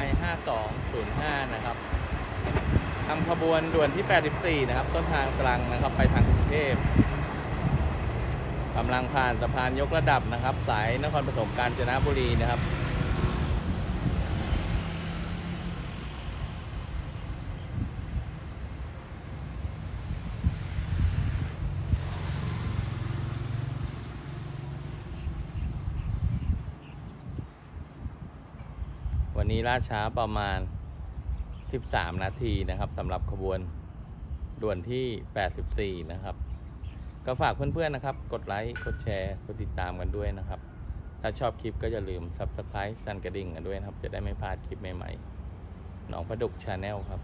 Y 5 2 0 5นะครับทำขบวนด่วนที่ 84 นะครับ ต้นทางตรังนะครับ ไปทางกรุงเทพกำลังผ่านสะพานยกระดับนะครับ สายนครปฐมกาญจนบุรีนะครับ วันนี้ล่าช้าประมาณ 13 นาทีนะครับสำหรับขบวนด่วนที่ 84 นะครับ ก็ฝากเพื่อนๆนะครับ กดไลค์กดแชร์กดติดตามกันด้วยนะครับ ถ้าชอบคลิปก็อย่าลืม Subscribe สั่นกระดิ่งกันด้วยนะครับ จะได้ไม่พลาดคลิปใหม่ๆหนองประดุกชาแนลครับ